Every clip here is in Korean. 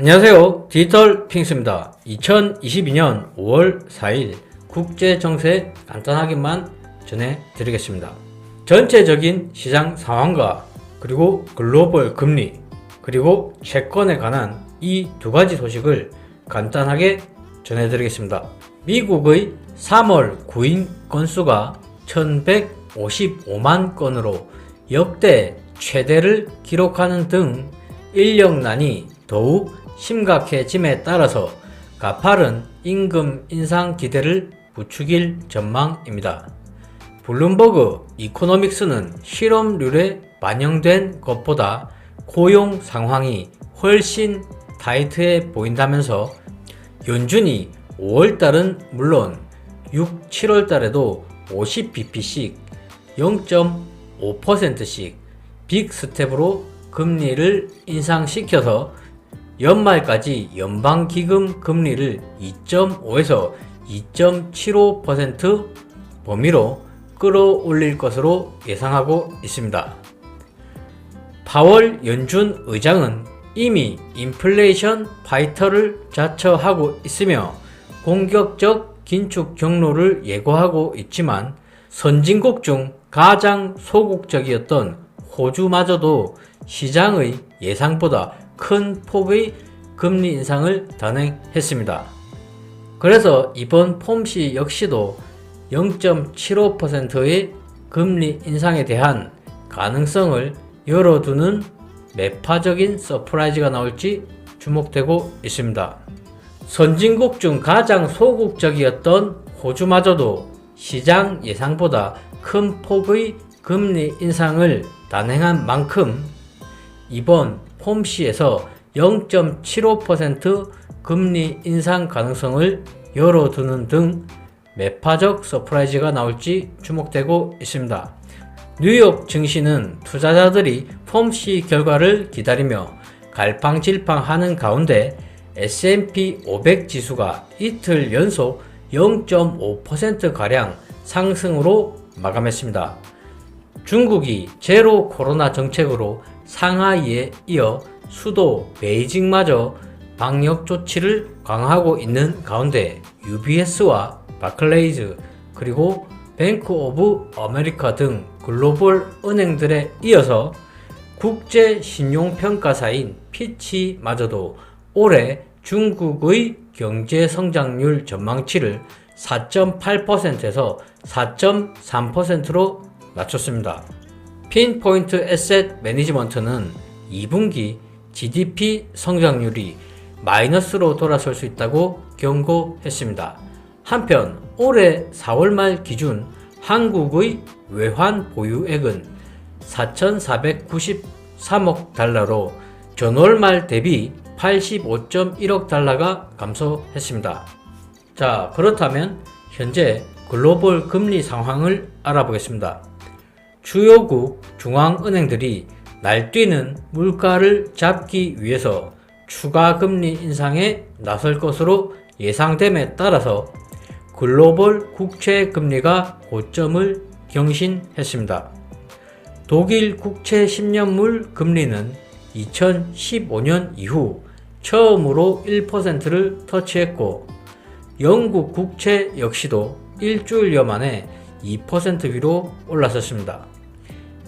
안녕하세요. 디지털 핑스입니다. 2022년 5월 4일 국제 정세 간단하게만 전해드리겠습니다. 전체적인 시장 상황과 그리고 글로벌 금리 그리고 채권에 관한 이 두 가지 소식을 간단하게 전해드리겠습니다. 미국의 3월 구인 건수가 1155만 건으로 역대 최대를 기록하는 등 인력난이 더욱 심각해짐에 따라서 가파른 임금 인상 기대를 부추길 전망입니다. 블룸버그 이코노믹스는 실업률에 반영된 것보다 고용 상황이 훨씬 타이트해 보인다면서 연준이 5월달은 물론 6, 7월달에도 50bp씩 0.5%씩 빅 스텝으로 금리를 인상시켜서 연말까지 연방기금 금리를 2.5에서 2.75% 범위로 끌어올릴 것으로 예상하고 있습니다. 파월 연준 의장은 이미 인플레이션 파이터를 자처하고 있으며 공격적 긴축 경로를 예고하고 있지만 선진국 중 가장 소극적이었던 호주마저도 시장의 예상보다 큰 폭의 금리 인상을 단행했습니다. 그래서 이번 폼시 역시도 0.75%의 금리 인상에 대한 가능성을 열어두는 매파적인 서프라이즈가 나올지 주목되고 있습니다. 선진국 중 가장 소극적이었던 호주마저도 시장 예상보다 큰 폭의 금리 인상을 단행한 만큼 이번 폼시에서 0.75% 금리 인상 가능성을 열어두는 등 매파적 서프라이즈가 나올지 주목되고 있습니다. 뉴욕 증시는 투자자들이 폼시 결과를 기다리며 갈팡질팡하는 가운데 S&P 500 지수가 이틀 연속 0.5%가량 상승으로 마감했습니다. 중국이 제로 코로나 정책으로 상하이에 이어 수도 베이징마저 방역 조치를 강화하고 있는 가운데 UBS와 바클레이즈 그리고 뱅크 오브 아메리카 등 글로벌 은행들에 이어서 국제 신용평가사인 피치마저도 올해 중국의 경제 성장률 전망치를 4.8%에서 4.3%로 낮췄습니다. 핀포인트 에셋 매니지먼트는 2분기 GDP 성장률이 마이너스로 돌아설 수 있다고 경고했습니다. 한편 올해 4월 말 기준 한국의 외환 보유액은 4,493억 달러로 전월 말 대비 85.1억 달러가 감소했습니다. 자, 그렇다면 현재 글로벌 금리 상황을 알아보겠습니다. 주요국 중앙은행들이 날뛰는 물가를 잡기 위해서 추가 금리 인상에 나설 것으로 예상됨에 따라서 글로벌 국채 금리가 고점을 경신했습니다. 독일 국채 10년물 금리는 2015년 이후 처음으로 1%를 터치했고 영국 국채 역시도 일주일여 만에 2% 위로 올라섰습니다.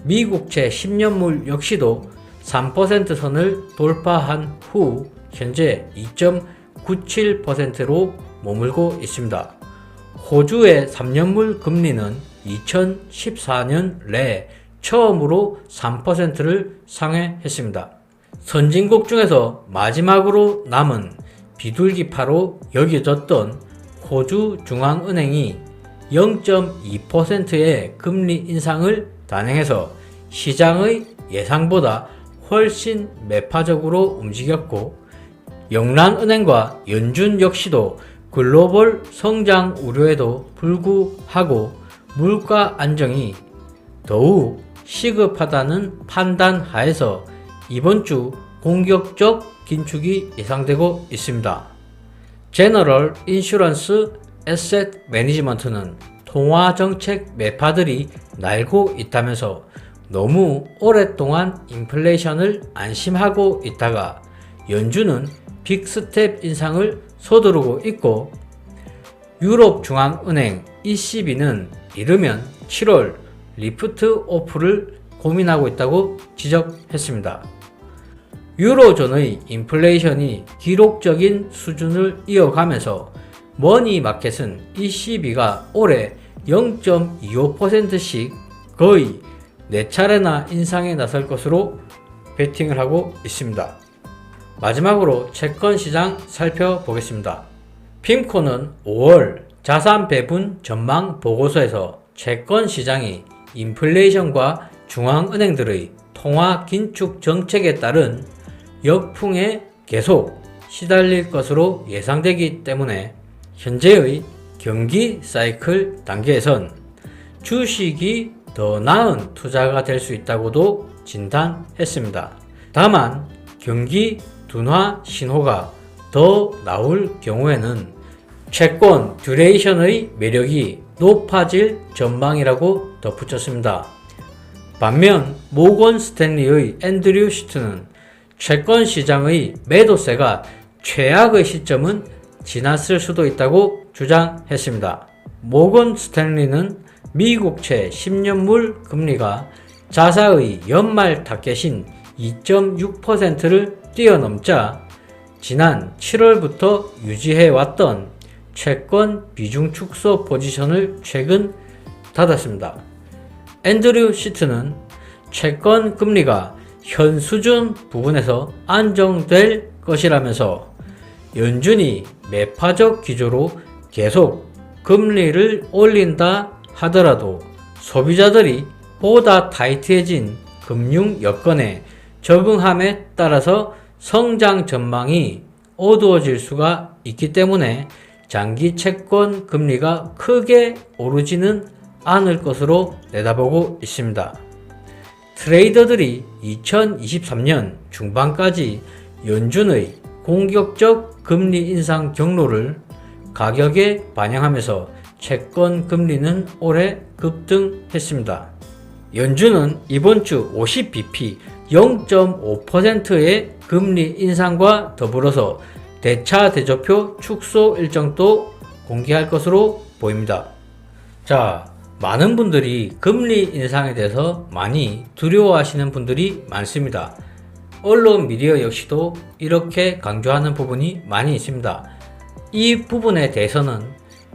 미국채 10년물 역시도 3% 선을 돌파한 후 현재 2.97%로 머물고 있습니다. 호주의 3년물 금리는 2014년 내 처음으로 3%를 상회했습니다. 선진국 중에서 마지막으로 남은 비둘기파로 여겨졌던 호주 중앙은행이 0.2%의 금리 인상을 단행해서 시장의 예상보다 훨씬 매파적으로 움직였고 영란은행과 연준 역시도 글로벌 성장 우려에도 불구하고 물가 안정이 더욱 시급하다는 판단 하에서 이번 주 공격적 긴축이 예상되고 있습니다. 제너럴 인슈런스 에셋 매니지먼트는 통화 정책 매파들이 날고 있다면서 너무 오랫동안 인플레이션을 안심하고 있다가 연준은 빅스텝 인상을 서두르고 있고 유럽중앙은행 ECB는 이르면 7월 리프트 오프를 고민하고 있다고 지적했습니다. 유로존의 인플레이션이 기록적인 수준을 이어가면서 머니마켓은 ECB가 올해 0.25%씩 거의 4차례나 인상에 나설 것으로 베팅을 하고 있습니다. 마지막으로 채권 시장 살펴보겠습니다. 핌코는 5월 자산 배분 전망 보고서에서 채권 시장이 인플레이션과 중앙은행들의 통화 긴축 정책에 따른 역풍에 계속 시달릴 것으로 예상되기 때문에 현재의 경기 사이클 단계에선 주식이 더 나은 투자가 될 수 있다고도 진단했습니다. 다만 경기 둔화 신호가 더 나올 경우에는 채권 듀레이션의 매력이 높아질 전망이라고 덧붙였습니다. 반면 모건 스탠리의 앤드류 시트는 채권 시장의 매도세가 최악의 시점은 지났을 수도 있다고 주장했습니다. 모건 스탠리는 미국채 10년물 금리가 자사의 연말 타겟인 2.6%를 뛰어넘자 지난 7월부터 유지해왔던 채권 비중 축소 포지션을 최근 닫았습니다. 앤드류 시트는 채권 금리가 현 수준 부분에서 안정될 것이라면서 연준이 매파적 기조로 계속 금리를 올린다 하더라도 소비자들이 보다 타이트해진 금융 여건에 적응함에 따라서 성장 전망이 어두워질 수가 있기 때문에 장기 채권 금리가 크게 오르지는 않을 것으로 내다보고 있습니다. 트레이더들이 2023년 중반까지 연준의 공격적 금리 인상 경로를 가격에 반영하면서 채권 금리는 올해 급등했습니다. 연준은 이번 주 50bp 0.5%의 금리 인상과 더불어서 대차 대조표 축소 일정도 공개할 것으로 보입니다. 자, 많은 분들이 금리 인상에 대해서 많이 두려워하시는 분들이 많습니다. 언론 미디어 역시도 이렇게 강조하는 부분이 많이 있습니다. 이 부분에 대해서는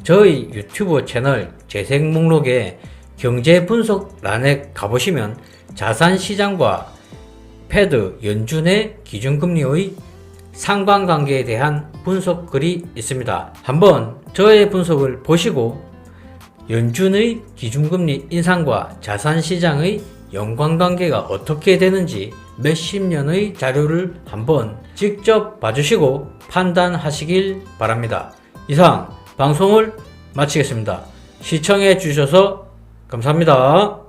저희 유튜브 채널 재생 목록에 경제 분석란에 가보시면 자산 시장과 패드 연준의 기준금리의 상관관계에 대한 분석 글이 있습니다. 한번 저의 분석을 보시고 연준의 기준금리 인상과 자산 시장의 연관관계가 어떻게 되는지 몇십 년의 자료를 한번 직접 봐주시고 판단하시길 바랍니다. 이상 방송을 마치겠습니다. 시청해 주셔서 감사합니다.